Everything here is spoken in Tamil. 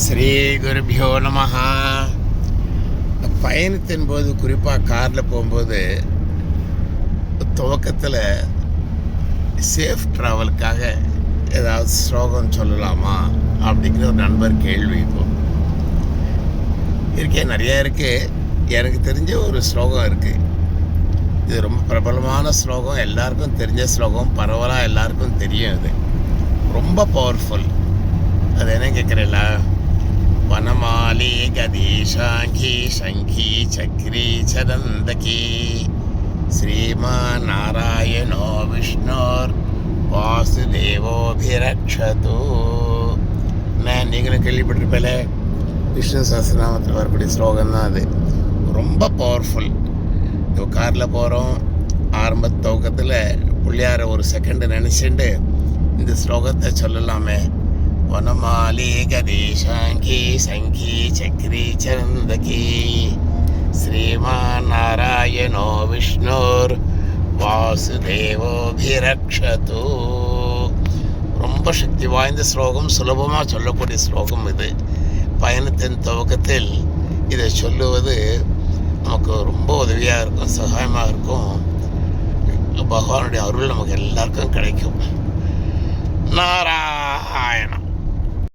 ஸ்ரீ குருபியோ நமஹா. பயணத்தின் போது குறிப்பாக காரில் போகும்போது துவக்கத்தில் சேஃப் ட்ராவலுக்காக ஏதாவது ஸ்லோகம் சொல்லலாமா அப்படிங்கிற ஒரு நண்பர் கேள்வி இப்போ. இருக்கே நிறையா இருக்குது எனக்கு தெரிஞ்ச ஒரு ஸ்லோகம் இருக்குது இது ரொம்ப பிரபலமான ஸ்லோகம். எல்லாருக்கும் தெரிஞ்ச ஸ்லோகம். பரவலாக எல்லாருக்கும் தெரியும் இது. ரொம்ப பவர்ஃபுல் அது என்ன கேட்குறீங்களா வனமாலி கதீஷாங்கி சங்கி சக்ரி சதந்தகி ஸ்ரீமான் நாராயணோ விஷ்ணோர் வாசுதேவோபிரக்ஷது நான் நீங்களும் கேள்விப்பட்டிருப்பேல விஷ்ணு சஹஸ்ரநாமத்தில் வரக்கூடிய ஸ்லோகம் தான் அது. ரொம்ப பவர்ஃபுல் இப்போ காரில் போகிறோம் ஆரம்ப துவக்கத்தில் பிள்ளையார ஒரு செகண்டு நினச்சிட்டு இந்த ஸ்லோகத்தை சொல்லலாமே. வனமாலி கதீஷாங்கி சங்கி சக்ரி சந்தகி ஸ்ரீமான் நாராயணோ விஷ்ணோர் வாசுதேவோபிரக்ஷது ரொம்ப சக்தி வாய்ந்த ஸ்லோகம் சுலபமாக சொல்லக்கூடிய ஸ்லோகம் இது. பயணத்தின் துவக்கத்தில் இதை சொல்லுவது நமக்கு ரொம்ப உதவியாக இருக்கும் சகாயமாக இருக்கும். பகவானுடைய அருள் நமக்கு எல்லாருக்கும் கிடைக்கும். நாராயணம்.